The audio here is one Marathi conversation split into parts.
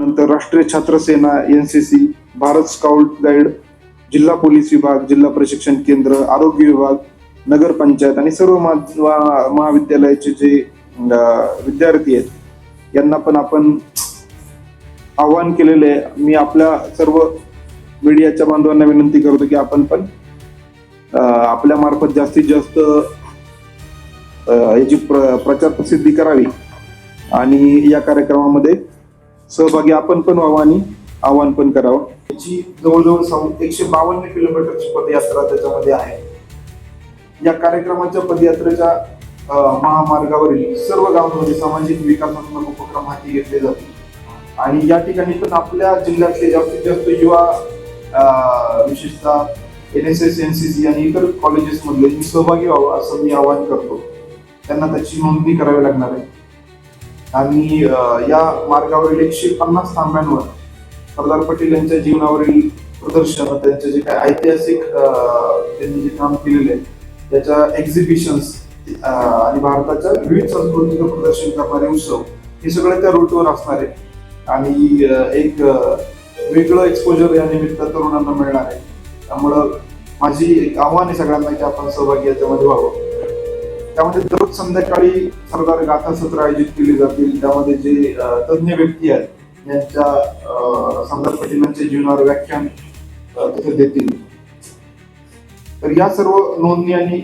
नंतर राष्ट्रीय छात्र सेना N C C Bharat scout guide जिल्हा पोलीस विभाग जिल्हा प्रशिक्षण केंद्र आरोग्य विभाग नगरपंचायत आणि सर्व महाविद्यालयाचे जे विद्यार्थी आहेत यांना पण आपण आवाहन केलेले आहे. मी आपल्या सर्व मीडियाच्या बांधवांना विनंती करतो की आपण पण आपल्या मार्फत जास्तीत जास्त याची प्र- प्रचार प्रसिद्धी करावी. आणि या कार्यक्रमामध्ये सहभागी आपण पण व्हावं आणि आव्हान पण करावं. याची जवळजवळ साऊ- एकशे बावन्न किलोमीटरची पदयात्रा त्याच्यामध्ये आहे. या कार्यक्रमाच्या पदयात्रेच्या महामार्गावरील सर्व गावांमध्ये सामाजिक विकासात्मक उपक्रम हाती घेतले जातील आणि या ठिकाणी पण आपल्या जिल्ह्यातले जास्तीत जास्त युवा विशेषतः N S S N C C आणि इतर कॉलेजेसमधले सहभागी व्हावं असं मी आवाहन करतो. त्यांना त्याची नोंदणी करावी लागणार आहे. आणि या मार्गावरील एकशे पन्नास थांब्यांवर सरदार पटेल यांच्या जीवनावरील प्रदर्शन त्यांचे जे काही ऐतिहासिक त्यांनी जे काम केलेले आहे त्याच्या एक्झिबिशन्स आणि भारताच्या विविध संस्कृतीचं प्रदर्शन करणारे उत्सव हे सगळे त्या रूटवर असणार आहे. आणि एक वेगळं एक्सपोजर या निमित्त तरुणांना मिळणार आहे. त्यामुळं माझी एक आव्हान आहे सगळ्यांना की आपण सहभागी याच्यामध्ये व्हावं. त्यामध्ये दररोज संध्याकाळी सरदार गाथा सत्र आयोजित केली जातील. त्यामध्ये जे तज्ज्ञ व्यक्ती आहेत यांच्या सरदार पटेलांच्या जीवनावर व्याख्यान तिथे देतील. तर या सर्व नोंदणी आणि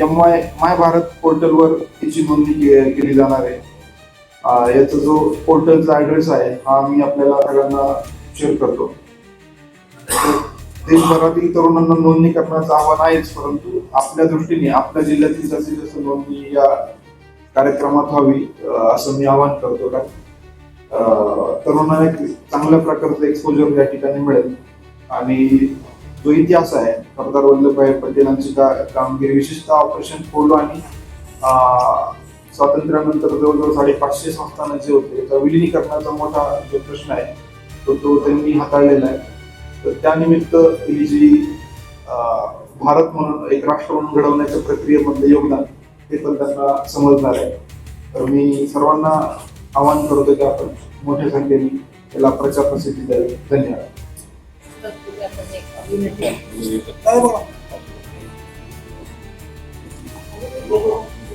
एम वाय माय भारत पोर्टलवर याची नोंदणी केली जाणार आहे. याचा जो पोर्टलचा ऍड्रेस आहे हा मी आपल्याला सगळ्यांना शेअर करतो. देशभरातील तरुणांना नोंदणी करण्याचं आव्हान आहेच परंतु आपल्या दृष्टीने आपल्या जिल्ह्यातील जास्तीत जास्त नोंदणी या कार्यक्रमात व्हावी असं मी आवाहन करतो. कारण तरुणांना एक चांगल्या प्रकारचं एक्सपोजर या ठिकाणी मिळेल. आणि जो इतिहास आहे सरदार वल्लभभाई पटेलांची का कामगिरी विशेषतः ऑपरेशन पोलो आणि स्वातंत्र्यानंतर जवळजवळ साडेपाचशे संस्थानं जे होते त्याचा विलिनीकरणाचा मोठा जो प्रश्न आहे तो तो त्यांनी हाताळलेला आहे. तर त्यानिमित्त ही जी भारत म्हणून एक राष्ट्र म्हणून घडवण्याच्या प्रक्रियेमधलं योगदान ते पण त्यांना समजणार आहे. तर मी सर्वांना आवाहन करतो की आपण मोठ्या संख्येने याला प्रचार प्रसिद्धी द्यावी. धन्यवाद.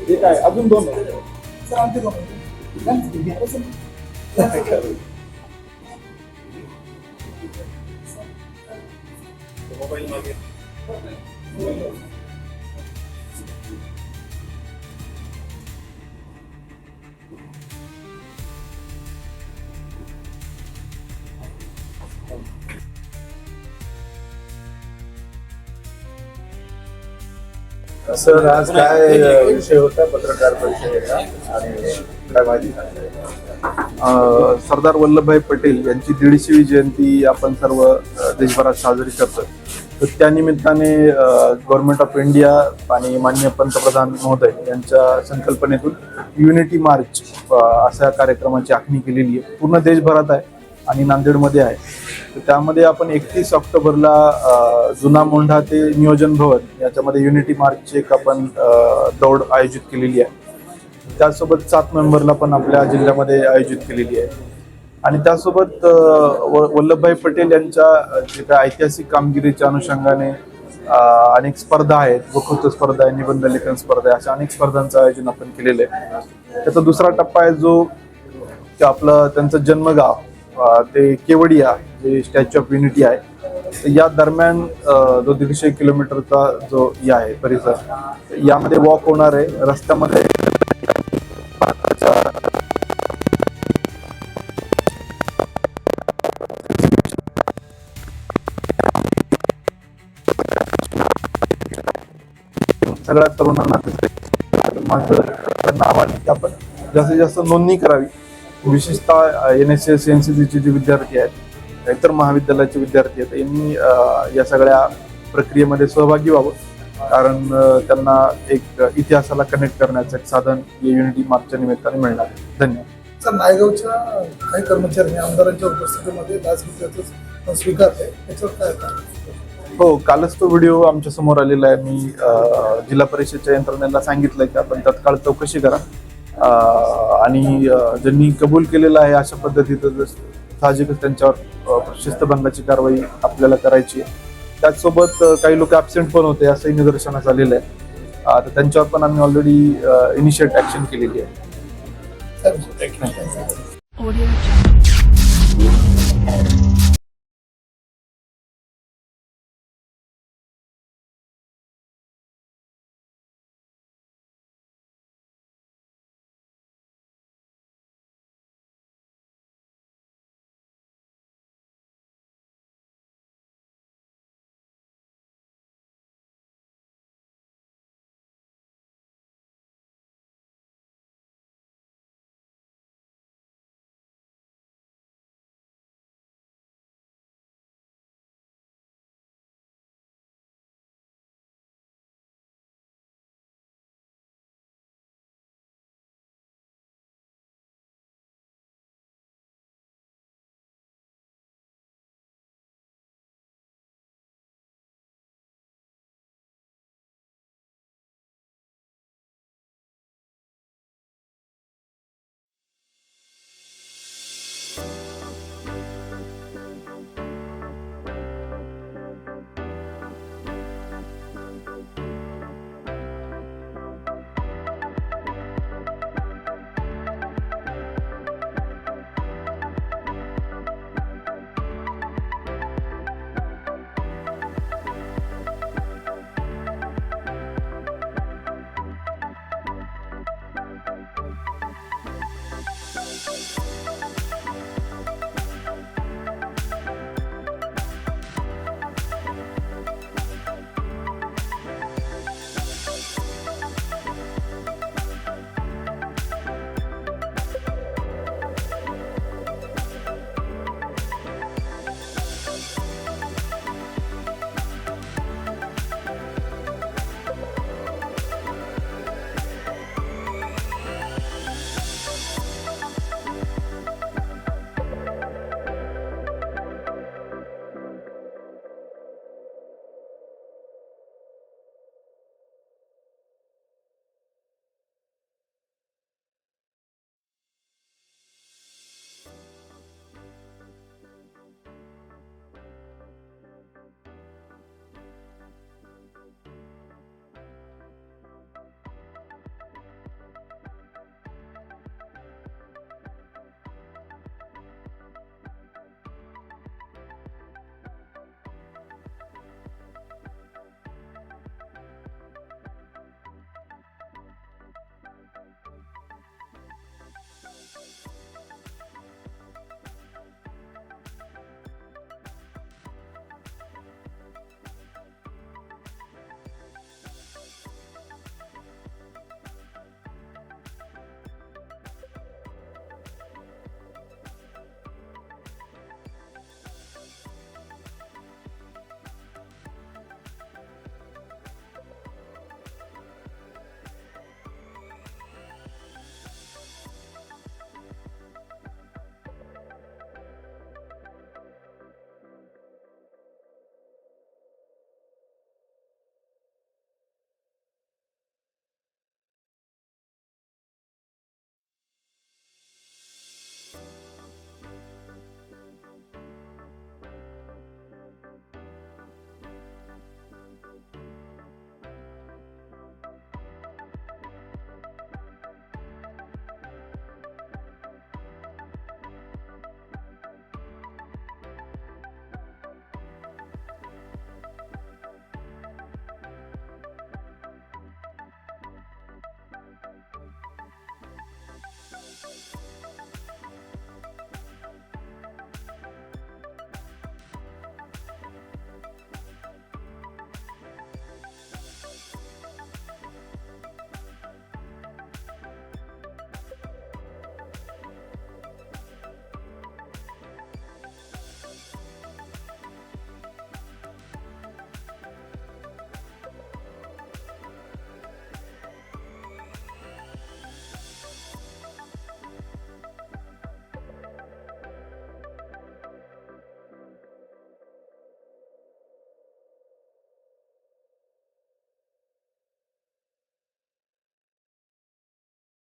ठीक आहे सर आज काय विषय होता पत्रकार परिषदेचा? आणि काय माहिती सरदार वल्लभभाई पटेल यांची दीडशेवी जयंती आपण सर्व देशभरात साजरी करतो तर त्या निमित्ताने गव्हर्नमेंट ऑफ इंडिया आणि माननीय पंतप्रधान महोदय यांच्या संकल्पनेतून युनिटी मार्च अशा कार्यक्रमाची आखणी केलेली आहे. पूर्ण देशभरात आहे आणि नांदेडमध्ये आहे. तर त्यामध्ये आपण एकतीस ऑक्टोबरला जुना मोंढा ते नियोजन भवन याच्यामध्ये युनिटी मार्चची एक आपण दौड आयोजित केलेली आहे. त्यासोबत सात नोव्हेंबरला पण आपल्या जिल्ह्यामध्ये आयोजित केलेली आहे. आणि त्यासोबत व- वल्लभभाई पटेल यांच्या जे काय ऐतिहासिक कामगिरीच्या अनुषंगाने अनेक स्पर्धा आहेत. वक्तृत्व स्पर्धा आहे निबंध लेखन स्पर्धा आहे अशा अनेक स्पर्धांचं आयोजन आपण केलेलं आहे. त्याचा दुसरा टप्पा आहे जो ते आपलं त्यांचं जन्मगाव ते केवडिया जे स्टॅच्यू ऑफ युनिटी आहे. या दरम्यान जो दीडशे किलोमीटरचा जो या आहे परिसर यामध्ये वॉक होणार आहे. रस्त्यामध्ये सगळ्या तरुणांना त्याचं माझं नाव आहे. आपण जास्तीत जास्त नोंदणी करावी. विशेषतः N S S N C सीचे जे विद्यार्थी आहेत इतर महाविद्यालयाचे विद्यार्थी आहेत यांनी या सगळ्या प्रक्रियेमध्ये सहभागी व्हावं. कारण त्यांना एक इतिहासाला कनेक्ट करण्याचं एक साधन या युनिटी मार्चच्या निमित्ताने मिळणार आहे. धन्यवाद. तर नायगावच्या काही कर्मचाऱ्यांनी आमदारांच्या उपस्थितीमध्ये लाच घेतल्याचं स्वीकारलंय त्याच्यावर काय हो कालच तो व्हिडिओ आमच्यासमोर आलेला आहे. मी जिल्हा परिषदच्या यंत्रणेला सांगितलं की आपण तत्काळ चौकशी करा. आणि ज्यांनी कबूल केलेलं आहे अशा पद्धतीचं साहजिकच त्यांच्यावर शिस्तभंगाची कारवाई आपल्याला करायची आहे. त्याचसोबत काही लोक ऍबसेंट पण होते असंही निदर्शनास आलेलं आहे. तर त्यांच्यावर पण आम्ही ऑलरेडी इनिशिएट ऍक्शन केलेली आहे.